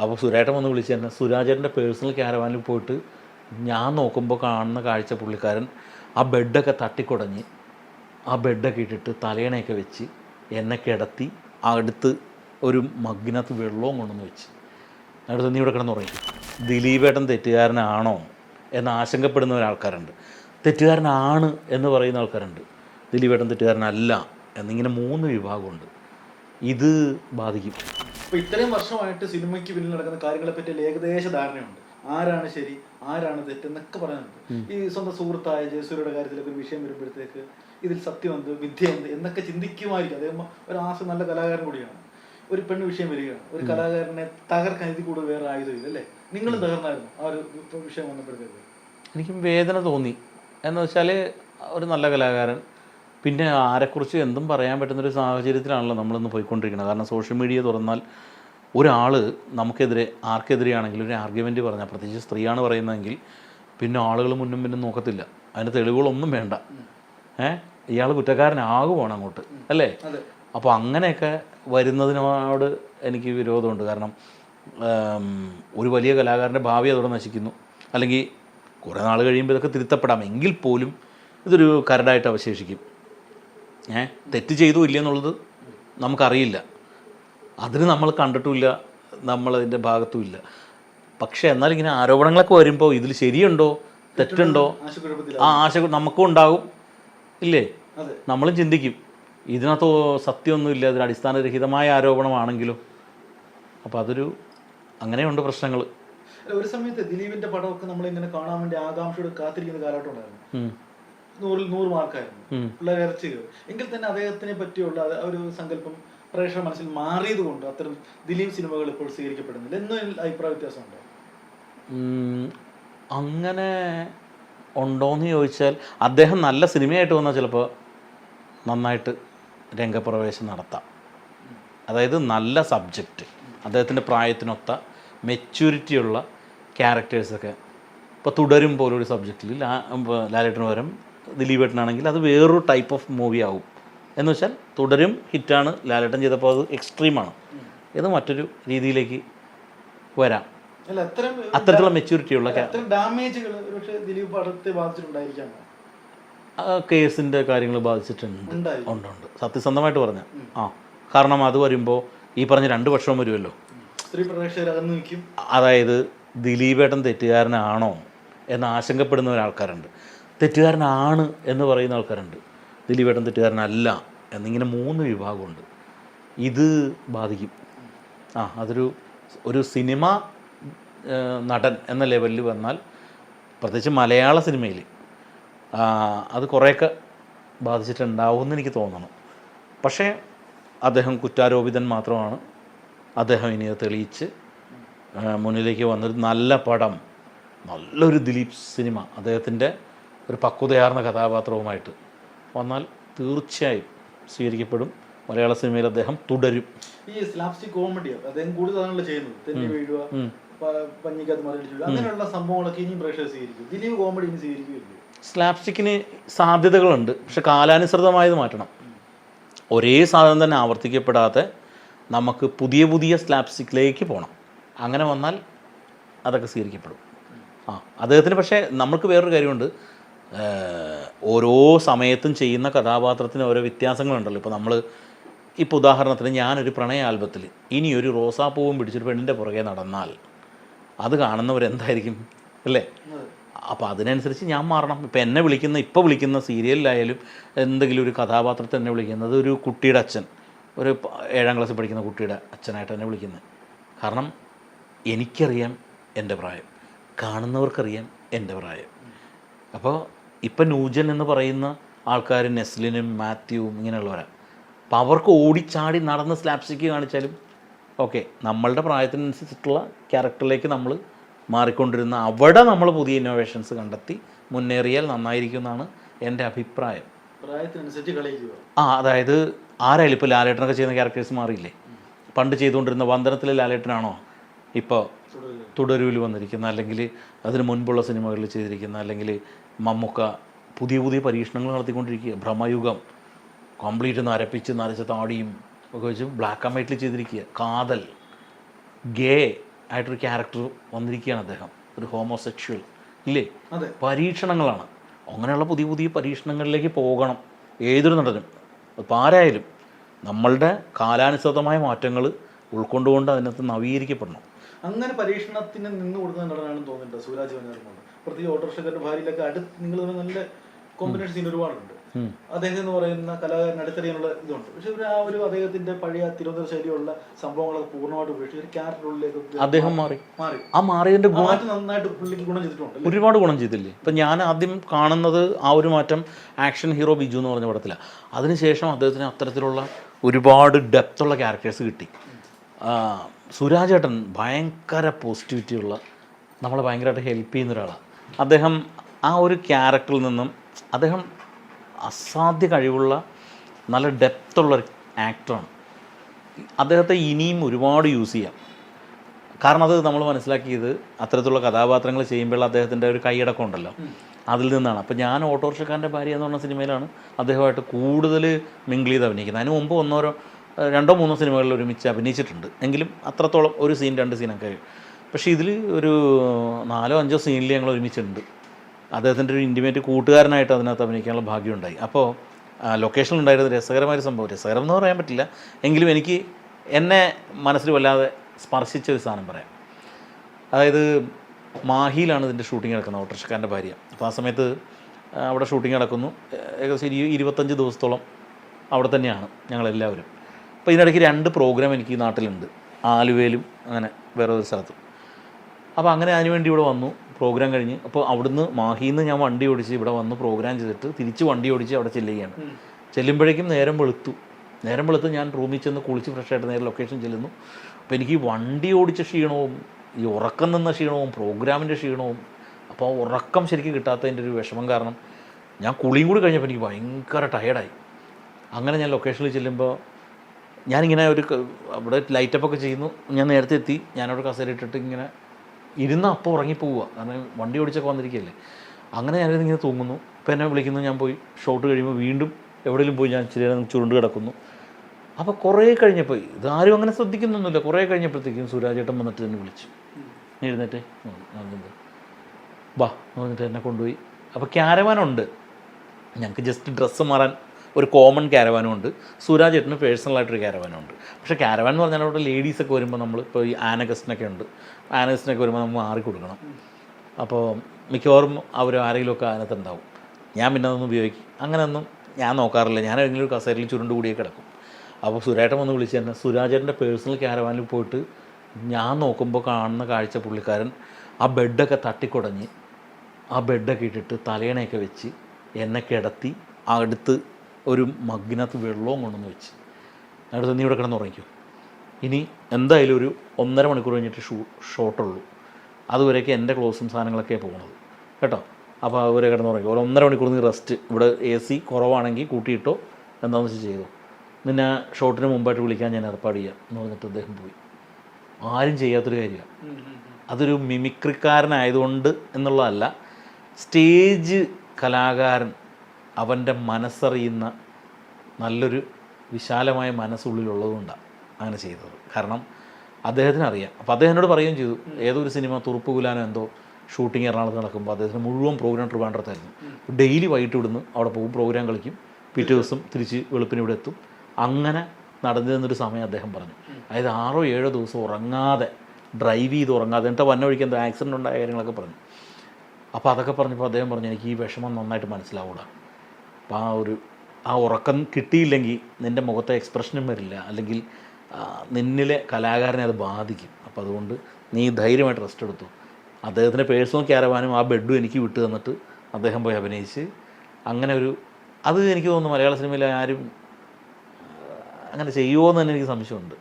അപ്പോൾ സുരേട്ടൻ വന്ന് വിളിച്ചു തന്നെ സുരാജേട്ടന്റെ പേഴ്സണൽ ക്യാരവാനിൽ പോയിട്ട് ഞാൻ നോക്കുമ്പോൾ കാണുന്ന കാഴ്ച പുള്ളിക്കാരൻ ആ ബെഡൊക്കെ തട്ടിക്കുടഞ്ഞ് ആ ബെഡൊക്കെ ഇട്ടിട്ട് തലയണയൊക്കെ വെച്ച് എന്നെ കിടത്തി അടുത്ത് ഒരു മഗ്ഗിനകത്ത് വെള്ളവും കൊണ്ടുവന്ന് വെച്ച്. അടുത്ത് നീ ഇവിടെ കിടന്നുറങ്ങി ദിലീപേട്ടൻ തെറ്റുകാരനാണോ എന്ന് ആശങ്കപ്പെടുന്ന ഒരാൾക്കാരുണ്ട്. തെറ്റുകാരനാണ് എന്ന് പറയുന്ന ആൾക്കാരുണ്ട്. ദിലീപേട്ടൻ തെറ്റുകാരനല്ല എന്നിങ്ങനെ മൂന്ന് വിഭാഗമുണ്ട്. ഇത് ബാധിക്കും. ഇപ്പൊ ഇത്രയും വർഷമായിട്ട് സിനിമയ്ക്ക് പിന്നിൽ നടക്കുന്ന കാര്യങ്ങളെ പറ്റി ഏകദേശ ധാരണയുണ്ട്. ആരാണ് ശരി ആരാണ് തെറ്റെന്നൊക്കെ പറയുന്നുണ്ട്. ഈ സ്വന്തം സുഹൃത്തായ ജയസൂര്യയുടെ കാര്യത്തിലൊക്കെ ഒരു വിഷയം വരുമ്പോഴത്തേക്ക് ഇതിൽ സത്യം എന്ത് വിദ്യ എന്ത് എന്നൊക്കെ ചിന്തിക്കുമായിരിക്കും. അദ്ദേഹം ഒരു ആസ നല്ല കലാകാരൻ കൂടിയാണ്. ഒരു പെണ്ണ് വിഷയം വരികയാണ്. ഒരു കലാകാരനെ തകർക്കാൻ ഇതിൽ കൂടുതൽ വേറെ ആയുധമില്ല അല്ലേ? നിങ്ങൾ തകർന്നായിരുന്നു ആ ഒരു വിഷയം വന്നപ്പോഴത്തേക്ക്? എനിക്ക് വേദന തോന്നി. എന്ന് വെച്ചാൽ ഒരു നല്ല കലാകാരൻ പിന്നെ ആരെക്കുറിച്ച് എന്തും പറയാൻ പറ്റുന്നൊരു സാഹചര്യത്തിലാണല്ലോ നമ്മളിന്ന് പോയിക്കൊണ്ടിരിക്കുന്നത്. കാരണം സോഷ്യൽ മീഡിയ തുറന്നാൽ ഒരാൾ നമുക്കെതിരെ ആർക്കെതിരെയാണെങ്കിലും ഒരു ആർഗ്യുമെന്റ് പറഞ്ഞാൽ പ്രത്യേകിച്ച് സ്ത്രീയാണ് പറയുന്നതെങ്കിൽ പിന്നെ ആളുകൾ മുന്നും പിന്നും നോക്കത്തില്ല. അതിന് തെളിവുകളൊന്നും വേണ്ട. ഏഹ് ഇയാൾ കുറ്റക്കാരനാകുവാണ് അങ്ങോട്ട് അല്ലേ? അപ്പോൾ അങ്ങനെയൊക്കെ വരുന്നതിനോട് എനിക്ക് വിരോധമുണ്ട്. കാരണം ഒരു വലിയ കലാകാരന്റെ ഭാവി അതോടെ നശിക്കുന്നു. അല്ലെങ്കിൽ കുറേ നാൾ കഴിയുമ്പോൾ ഇതൊക്കെ തിരുത്തപ്പെടാം. എങ്കിൽ പോലും ഇതൊരു കരടായിട്ട് അവശേഷിക്കും. ഏ? തെറ്റ് ചെയ്തു ഇല്ല എന്നുള്ളത് നമുക്കറിയില്ല. അതിന് നമ്മൾ കണ്ടിട്ടുമില്ല നമ്മളതിന്റെ ഭാഗത്തുമില്ല. പക്ഷേ എന്നാൽ ഇങ്ങനെ ആരോപണങ്ങളൊക്കെ വരുമ്പോൾ ഇതിൽ ശരിയുണ്ടോ? തെറ്റുണ്ടോ? ആ ആശ നമുക്കും ഉണ്ടാകും. ഇല്ലേ? നമ്മളും ചിന്തിക്കും. ഇതിനകത്ത് സത്യമൊന്നുമില്ല ഇതിന് അടിസ്ഥാനരഹിതമായ ആരോപണമാണെങ്കിലും? അപ്പോൾ അതൊരു അങ്ങനെയുണ്ട് പ്രശ്നങ്ങൾ. ഒരു സമയത്ത് ദിലീപിന്റെ പടമൊക്കെ നമ്മളിങ്ങനെ കാണാൻ വേണ്ടി ആകാംക്ഷയോട് കാത്തിരിക്കുന്ന കാലഘട്ടം ഉണ്ടായിരുന്നു. നൂറിൽ നൂറ് മാർക്കായിരുന്നു. ഉള്ള ഇറച്ചി കയറി. എങ്കിൽ തന്നെ അദ്ദേഹത്തിനെ പറ്റിയുള്ള ഒരു സങ്കല്പം പ്രേക്ഷക മനസ്സിൽ മാറിയത് കൊണ്ട് അത്തരം ദിലീപ് സിനിമകൾ ഇപ്പോൾ സ്വീകരിക്കപ്പെടുന്നില്ല. എന്നും അഭിപ്രായ വ്യത്യാസമുണ്ടോ? അങ്ങനെ ഉണ്ടോയെന്ന് ചോദിച്ചാൽ അദ്ദേഹം നല്ല സിനിമയായിട്ട് വന്നാൽ ചിലപ്പോൾ നന്നായിട്ട് രംഗപ്രവേശം നടത്താം. അതായത് നല്ല സബ്ജക്റ്റ് അദ്ദേഹത്തിന്റെ പ്രായത്തിനൊത്ത മെച്യൂരിറ്റിയുള്ള ക്യാരക്ടേഴ്സൊക്കെ ഇപ്പോൾ തുടരും പോലൊരു സബ്ജക്റ്റിൽ ലാലേട്ടന് പകരം ദിലീപേട്ടനാണെങ്കിൽ അത് വേറൊരു ടൈപ്പ് ഓഫ് മൂവി ആവും. എന്ന് വെച്ചാൽ തുടരും ഹിറ്റാണ് ലാലേട്ടൻ ചെയ്തപ്പോൾ അത് എക്സ്ട്രീമാണ് ഇത് മറ്റൊരു രീതിയിലേക്ക് വരാം. അത്തരത്തിലുള്ള മെച്ചൂരിറ്റി ഉള്ള കേസിന്റെ ദിലീപ് കേസിന്റെ കാര്യങ്ങൾ ബാധിച്ചിട്ടുണ്ട്. ഉണ്ട് ഉണ്ട്. സത്യസന്ധമായിട്ട് പറഞ്ഞ. ആ കാരണം അത് വരുമ്പോൾ ഈ പറഞ്ഞ രണ്ട് വർഷവും വരുമല്ലോ. അതായത് ദിലീപേട്ടൻ തെറ്റുകാരനാണോ എന്ന് ആശങ്കപ്പെടുന്ന ഒരാൾക്കാരുണ്ട്. തെറ്റുകാരനാണ് എന്ന് പറയുന്ന ആൾക്കാരുണ്ട്. ദിലീപേട്ടൻ തെറ്റുകാരനല്ല എന്നിങ്ങനെ മൂന്ന് വിഭാഗമുണ്ട്. ഇത് ബാധിക്കും. ആ അതൊരു ഒരു സിനിമ നടൻ എന്ന ലെവലിൽ വന്നാൽ പ്രത്യേകിച്ച് മലയാള സിനിമയിൽ അത് കുറേയൊക്കെ ബാധിച്ചിട്ടുണ്ടാവുമെന്ന് എനിക്ക് തോന്നണം. പക്ഷേ അദ്ദേഹം കുറ്റാരോപിതൻ മാത്രമാണ്. അദ്ദേഹം ഇനി തെളിയിച്ച് മുന്നിലേക്ക് വന്നൊരു നല്ല പടം നല്ലൊരു ദിലീപ് സിനിമ അദ്ദേഹത്തിന്റെ ഒരു പക്വതയാർന്ന കഥാപാത്രവുമായിട്ട് വന്നാൽ തീർച്ചയായും സ്വീകരിക്കപ്പെടും. മലയാള സിനിമയിൽ അദ്ദേഹം തുടരും. ഈ സ്ലാപ്സ്റ്റിക് കോമഡി അദ്ദേഹം കൂടുതലാണല്ലോ ചെയ്യുന്നത്. തെന്നി വീഴുക പഞ്ഞിക്കകത്ത് അങ്ങനെയുള്ള സംഭവങ്ങളൊക്കെ ഇനിയും പ്രേക്ഷകർ സ്വീകരിക്കും. ദിലീപ് കോമഡി ഇനി സ്വീകരിക്കുകയില്ല സ്ലാപ്സ്റ്റിക്കിന് സാധ്യതകളുണ്ട്. പക്ഷെ കാലാനുസൃതമായത് മാറ്റണം. ഒരേ സാധനം തന്നെ ആവർത്തിക്കപ്പെടാതെ നമുക്ക് പുതിയ പുതിയ സ്ലാപ്സ്റ്റിക്കിലേക്ക് പോകണം അങ്ങനെ വന്നാൽ അതൊക്കെ സ്വീകരിക്കപ്പെടും. ആ അദ്ദേഹത്തിന് പക്ഷേ നമ്മൾക്ക് വേറൊരു കാര്യമുണ്ട്. ഓരോ സമയത്തും ചെയ്യുന്ന കഥാപാത്രത്തിന് ഓരോ വ്യത്യാസങ്ങളുണ്ടല്ലോ. ഇപ്പോൾ നമ്മൾ ഇപ്പോൾ ഉദാഹരണത്തിന് ഞാനൊരു പ്രണയ ആൽബത്തിൽ ഇനി ഒരു റോസാപ്പൂവും പിടിച്ചൊരു പെണ്ണിന്റെ പുറകെ നടന്നാൽ അത് കാണുന്നവരെന്തായിരിക്കും അല്ലേ? അപ്പോൾ അതിനനുസരിച്ച് ഞാൻ മാറണം. ഇപ്പം എന്നെ വിളിക്കുന്ന ഇപ്പോൾ വിളിക്കുന്ന സീരിയലിലായാലും എന്തെങ്കിലും ഒരു കഥാപാത്രത്തെ എന്നെ വിളിക്കുന്നത് ഒരു കുട്ടിയുടെ അച്ഛൻ. ഒരു ഏഴാം ക്ലാസ്സിൽ പഠിക്കുന്ന കുട്ടിയുടെ അച്ഛനായിട്ട് എന്നെ വിളിക്കുന്നത്. കാരണം എനിക്കറിയാം എന്റെ പ്രായം. കാണുന്നവർക്കറിയാം എന്റെ പ്രായം. അപ്പോൾ ഇപ്പം നൂജൻ എന്ന് പറയുന്ന ആൾക്കാർ നെസ്ലിനും മാത്യുവും ഇങ്ങനെയുള്ളവരാണ് അപ്പം അവർക്ക് ഓടിച്ചാടി നടന്ന് സ്ലാപ്സ്റ്റിക്ക് കാണിച്ചാലും ഓക്കെ നമ്മളുടെ പ്രായത്തിനനുസരിച്ചിട്ടുള്ള ക്യാരക്ടറിലേക്ക് നമ്മൾ മാറിക്കൊണ്ടിരുന്ന അവിടെ നമ്മൾ പുതിയ ഇന്നോവേഷൻസ് കണ്ടെത്തി മുന്നേറിയാൽ നന്നായിരിക്കും എന്നാണ് എന്റെ അഭിപ്രായം ആ അതായത് ആരായാലും ഇപ്പോൾ ലാലേട്ടനൊക്കെ ചെയ്യുന്ന ക്യാരക്ടേഴ്സ് മാറിയില്ലേ? പണ്ട് ചെയ്തുകൊണ്ടിരുന്ന വന്ദനത്തിലെ ലാലേട്ടനാണോ? ഇപ്പോൾ തുടരുവിൽ തുടരൂൽ വന്നിരിക്കുന്ന അല്ലെങ്കിൽ അതിന് മുൻപുള്ള സിനിമകളിൽ ചെയ്തിരിക്കുന്ന അല്ലെങ്കിൽ മമ്മൂക്ക പുതിയ പുതിയ പരീക്ഷണങ്ങൾ നടത്തിക്കൊണ്ടിരിക്കുക. ഭ്രമയുഗം. കംപ്ലീറ്റ് നരപ്പിച്ച് നരച്ച താടിയും ഒക്കെ വെച്ച് ബ്ലാക്ക് ആൻഡ് വൈറ്റിൽ ചെയ്തിരിക്കുക. കാതൽ. ഗേ ആയിട്ടൊരു ക്യാരക്ടർ വന്നിരിക്കുകയാണ് അദ്ദേഹം. ഒരു ഹോമോസെക്ഷൽ ഇല്ലേ? അതെ. പരീക്ഷണങ്ങളാണ്. അങ്ങനെയുള്ള പുതിയ പുതിയ പരീക്ഷണങ്ങളിലേക്ക് പോകണം. ഏതൊരു നടനും. അപ്പോൾ ആരായാലും നമ്മളുടെ കാലാനുസൃതമായ മാറ്റങ്ങൾ ഉൾക്കൊണ്ടുകൊണ്ട് അതിനകത്ത് നവീകരിക്കപ്പെടണം. അങ്ങനെ പരീക്ഷണത്തിന് നിന്ന് കൊടുക്കുന്ന നടനാണെന്ന് തോന്നുന്നുണ്ട്? സൂരാജ് വഞ്ഞാറുമുണ്ട് പ്രത്യേകിച്ച് ഓട്ടോറിക്ഷക്കാരുടെ ഭാര്യയിലൊക്കെ അടുത്ത് നിങ്ങൾ തമ്മിൽ നല്ല കോമ്പിനേഷൻ സീൻ ഒരുപാടുണ്ട്. അദ്ദേഹം എന്ന് പറയുന്ന കലാകാരൻ അടുത്തറിയാനുള്ള ഇതുണ്ട്. പക്ഷെ ഇവർ ആ ഒരു അദ്ദേഹത്തിന്റെ പഴയ തിരുവനന്തപുരം ശൈലിയുള്ള സംഭവങ്ങളൊക്കെ പൂർണമായിട്ട് ഉപേക്ഷിച്ച് ഒരു അദ്ദേഹം മാറി. മാറി. ആ മാറിയതിന്റെ ഗുണം നന്നായിട്ട് പുള്ളിക്ക് ഗുണം ചെയ്തിട്ടുണ്ട് ഒരുപാട് ഗുണം ചെയ്തില്ലേ? ഇപ്പൊ ഞാൻ ആദ്യം കാണുന്നത് ആ ഒരു മാറ്റം ആക്ഷൻ ഹീറോ ബിജു എന്ന് പറഞ്ഞ പടത്തിലാണ് അതിനുശേഷം അദ്ദേഹത്തിന് അത്തരത്തിലുള്ള ഒരുപാട് ഡെപ്ത് ഉള്ള ക്യാരക്ടേഴ്സ് കിട്ടി. സുരാജേട്ടൻ ഭയങ്കര പോസിറ്റിവിറ്റി ഉള്ള നമ്മളെ ഭയങ്കരമായിട്ട് ഹെൽപ്പ് ചെയ്യുന്ന ഒരാളാണ് അദ്ദേഹം ആ ഒരു ക്യാരക്ടറിൽ നിന്നും അദ്ദേഹം അസാധ്യ കഴിവുള്ള നല്ല ഡെപ്തുള്ള ഒരു ആക്ടറാണ്. അദ്ദേഹത്തെ ഇനിയും ഒരുപാട് യൂസ് ചെയ്യാം. കാരണം അത് നമ്മൾ മനസ്സിലാക്കിയത് അത്തരത്തിലുള്ള കഥാപാത്രങ്ങൾ ചെയ്യുമ്പോൾ അദ്ദേഹത്തിന്റെ ഒരു കൈയടക്കം ഉണ്ടല്ലോ. അതിൽ നിന്നാണ്. അപ്പോൾ ഞാൻ ഓട്ടോറിക്ഷക്കാരന്റെ ഭാര്യ എന്ന് പറഞ്ഞ സിനിമയിലാണ് അദ്ദേഹമായിട്ട് കൂടുതൽ മിങ്കിൾ ചെയ്ത് അഭിനയിക്കുന്നത്. അതിന് മുമ്പ് ഒന്നോരോ രണ്ടോ മൂന്നോ സിനിമകളിൽ ഒരുമിച്ച് അഭിനയിച്ചിട്ടുണ്ട്. എങ്കിലും അത്രത്തോളം ഒരു സീൻ രണ്ട് സീനൊക്കെ പക്ഷേ ഇതിൽ ഒരു നാലോ അഞ്ചോ സീനിൽ ഞങ്ങൾ ഒരുമിച്ചിട്ടുണ്ട് അദ്ദേഹത്തിന്റെ ഒരു ഇന്റിമേറ്റ് കൂട്ടുകാരനായിട്ട് അതിനകത്ത് അഭിനയിക്കാനുള്ള ഭാഗ്യമുണ്ടായി. അപ്പോൾ ലൊക്കേഷനിൽ ഉണ്ടായിരുന്ന രസകരമായ സംഭവം. രസകരം എന്ന് പറയാൻ പറ്റില്ല. എങ്കിലും എനിക്ക് എന്നെ മനസ്സിൽ വല്ലാതെ സ്പർശിച്ച ഒരു സാധനം പറയാം. അതായത് മാഹിയിലാണ് ഇതിന്റെ ഷൂട്ടിംഗ് നടക്കുന്നത് ഓട്ടർഷക്കാരന്റെ ഭാര്യ. അപ്പോൾ ആ സമയത്ത് അവിടെ ഷൂട്ടിംഗ് നടക്കുന്നു. ഏകദേശം ഇരു ഇരുപത്തഞ്ച് ദിവസത്തോളം അവിടെ തന്നെയാണ് ഞങ്ങളെല്ലാവരും. അപ്പോൾ ഇതിനിടയ്ക്ക് രണ്ട് പ്രോഗ്രാം എനിക്ക് നാട്ടിലുണ്ട്. ആലുവയിലും അങ്ങനെ വേറെ ഒരു സ്ഥലത്തും. അപ്പോൾ അങ്ങനെ അതിനുവേണ്ടി ഇവിടെ വന്നു. പ്രോഗ്രാം കഴിഞ്ഞ്. അപ്പോൾ അവിടുന്ന് മാഹിയിൽ നിന്ന് ഞാൻ വണ്ടി ഓടിച്ച് ഇവിടെ വന്ന് പ്രോഗ്രാം ചെയ്തിട്ട് തിരിച്ച് വണ്ടി ഓടിച്ച് അവിടെ ചെല്ലുകയാണ്. ചെല്ലുമ്പോഴേക്കും നേരം വെളുത്തു. നേരം വെളുത്ത് ഞാൻ റൂമിൽ ചെന്ന് കുളിച്ച് ഫ്രഷ് ആയിട്ട് നേരെ ലൊക്കേഷൻ ചെല്ലുന്നു. അപ്പോൾ എനിക്ക് വണ്ടി ഓടിച്ച ക്ഷീണവും ഈ ഉറക്കം നിന്ന ക്ഷീണവും പ്രോഗ്രാമിന്റെ ക്ഷീണവും അപ്പോൾ ഉറക്കം ശരിക്കും കിട്ടാത്തതിന്റെ ഒരു വിഷമം കാരണം ഞാൻ കുളിയും കൂടി കഴിഞ്ഞപ്പോൾ എനിക്ക് ഭയങ്കര ടയർഡായി അങ്ങനെ ഞാൻ ലൊക്കേഷനിൽ ചെല്ലുമ്പോൾ ഞാനിങ്ങനെ ഒരു അവിടെ ലൈറ്റപ്പൊക്കെ ചെയ്യുന്നു. ഞാൻ നേരത്തെ എത്തി. ഞാനവിടെ കസേരയിട്ടിട്ട് ഇങ്ങനെ ഇരുന്ന് അപ്പോൾ ഉറങ്ങിപ്പോവുക കാരണം വണ്ടി ഓടിച്ചൊക്കെ വന്നിരിക്കുകയല്ലേ. അങ്ങനെ ഞാനിങ്ങനെ തൂങ്ങുന്നു. ഇപ്പം എന്നെ വിളിക്കുന്നു ഞാൻ പോയി ഷോട്ട് കഴിയുമ്പോൾ വീണ്ടും എവിടെയെങ്കിലും പോയി ഞാൻ ഇച്ചിരി ചുരുണ്ട് കിടക്കുന്നു. അപ്പോൾ കുറേ കഴിഞ്ഞപ്പോൾ ഇതാരും അങ്ങനെ ശ്രദ്ധിക്കുന്നൊന്നുമില്ല. കുറേ കഴിഞ്ഞപ്പോഴത്തേക്കും സുരാജേട്ടൻ വന്നിട്ട് എന്നെ വിളിച്ചു. എഴുന്നേറ്റ്. ബാ എന്ന് പറഞ്ഞിട്ട് എന്നെ കൊണ്ടുപോയി. അപ്പോൾ ക്യാരവാനുണ്ട് ഞങ്ങൾക്ക് ജസ്റ്റ് ഡ്രസ്സ് മാറാൻ ഒരു കോമൺ ക്യാരവാനും ഉണ്ട്. സുരാജ് ഏട്ടന് പേഴ്സണലായിട്ടൊരു ക്യാരവാനും ഉണ്ട്. പക്ഷേ ക്യാരവാൻ എന്ന് പറഞ്ഞാൽ അവിടെ ലേഡീസൊക്കെ വരുമ്പോൾ നമ്മൾ ഇപ്പോൾ ഈ ആനഗസ്റ്റിനൊക്കെ ഉണ്ട്. ആനഗസ്റ്റിനൊക്കെ വരുമ്പോൾ നമ്മൾ മാറി കൊടുക്കണം. അപ്പോൾ മിക്കവാറും അവർ ആരെങ്കിലുമൊക്കെ അതിനകത്ത് ഉണ്ടാവും. ഞാൻ പിന്നെ അതൊന്നും ഉപയോഗിക്കും. അങ്ങനെയൊന്നും ഞാൻ നോക്കാറില്ല. ഞാൻ ഏതെങ്കിലും ഒരു കസേരയിൽ ചുരുണ്ട് കൂടിയൊക്കെ കിടക്കും. അപ്പോൾ സുരേട്ടൻ വന്ന് വിളിച്ച് തന്നെ സുരാജേട്ടന്റെ പേഴ്സണൽ ക്യാരവാനിൽ പോയിട്ട് ഞാൻ നോക്കുമ്പോൾ കാണുന്ന കാഴ്ച പുള്ളിക്കാരൻ ആ ബെഡൊക്കെ തട്ടിക്കുടഞ്ഞ് ആ ബെഡൊക്കെ ഇട്ടിട്ട് തലേണയൊക്കെ വെച്ച് എന്നെ കിടത്തി അടുത്ത് ഒരു മഗ്നത്ത് വെള്ളവും കൊണ്ടുവന്ന് വെച്ച്. അടുത്ത് നീ ഇവിടെ കിടന്ന് ഉറങ്ങിക്കോ. ഇനി എന്തായാലും ഒരു ഒന്നര മണിക്കൂർ കഴിഞ്ഞിട്ട് ഷൂ ഷോട്ടുള്ളൂ അതുവരേക്ക് എന്റെ ക്ലോസും സാധനങ്ങളൊക്കെ പോകണത് കേട്ടോ? അപ്പോൾ അവരെ കിടന്ന് ഉറങ്ങി ഒരു ഒന്നര മണിക്കൂർ നീ റെസ്റ്റ് ഇവിടെ എ സി കുറവാണെങ്കിൽ കൂട്ടിയിട്ടോ. എന്താണെന്ന് വെച്ചാൽ ചെയ്തോ. നിന്നെ ഷോട്ടിന് മുമ്പായിട്ട് വിളിക്കാൻ ഞാൻ ഏർപ്പാട് ചെയ്യാം എന്ന് പറഞ്ഞിട്ട് അദ്ദേഹം പോയി. ആരും ചെയ്യാത്തൊരു കാര്യമാണ്. അതൊരു മിമിക്രിക്കാരനായതുകൊണ്ട് എന്നുള്ളതല്ല. സ്റ്റേജ് കലാകാരൻ അവന്റെ മനസ്സറിയുന്ന നല്ലൊരു വിശാലമായ മനസ്സുള്ളിലുള്ളതുകൊണ്ടാണ് അങ്ങനെ ചെയ്തത്. കാരണം അദ്ദേഹത്തിന് അറിയാം അപ്പോൾ അദ്ദേഹം എന്നോട് പറയുകയും ചെയ്തു. ഏതൊരു സിനിമ തുറുപ്പ് കുലാനോ എന്തോ ഷൂട്ടിംഗ് എറണാകുളത്ത് നടക്കുമ്പോൾ അദ്ദേഹത്തിന് മുഴുവൻ പ്രോഗ്രാം ട്രിവാൻഡ്രത്തായിരുന്നു. ഡെയിലി വൈകിട്ട് ഇവിടുന്ന് അവിടെ പോകും പ്രോഗ്രാം കളിക്കും. പിറ്റേ ദിവസം തിരിച്ച് വെളുപ്പിന് ഇവിടെ എത്തും. അങ്ങനെ നടന്നിരുന്നൊരു സമയം അദ്ദേഹം പറഞ്ഞു. അതായത് ആറോ ഏഴോ ദിവസം ഉറങ്ങാതെ ഡ്രൈവ് ചെയ്ത് ഉറങ്ങാതെ എന്നിട്ട് വന്ന വഴിക്ക് എന്തോ ആക്സിഡന്റ് ഉണ്ടായ കാര്യങ്ങളൊക്കെ പറഞ്ഞു. അപ്പോൾ അതൊക്കെ പറഞ്ഞപ്പോൾ അദ്ദേഹം പറഞ്ഞു എനിക്ക് ഈ വിഷമം നന്നായിട്ട് മനസ്സിലാവൂടാ. അപ്പോൾ ആ ഒരു ആ ഉറക്കം കിട്ടിയില്ലെങ്കിൽ നിന്റെ മുഖത്തെ എക്സ്പ്രഷനും വരില്ല. അല്ലെങ്കിൽ നിന്നിലെ കലാകാരനെ അത് ബാധിക്കും. അപ്പോൾ അതുകൊണ്ട് നീ ധൈര്യമായിട്ട് റെസ്റ്റ് എടുത്തു. അദ്ദേഹത്തിന്റെ പേഴ്സണൽ ക്യാരവാനും ആ ബെഡും എനിക്ക് വിട്ടു തന്നിട്ട് അദ്ദേഹം പോയി അഭിനയിച്ച്. അങ്ങനെ ഒരു അത് എനിക്ക് തോന്നുന്നു മലയാള സിനിമയിൽ ആരും അങ്ങനെ ചെയ്യുമോ എന്ന് തന്നെ എനിക്ക് സംശയമുണ്ട്.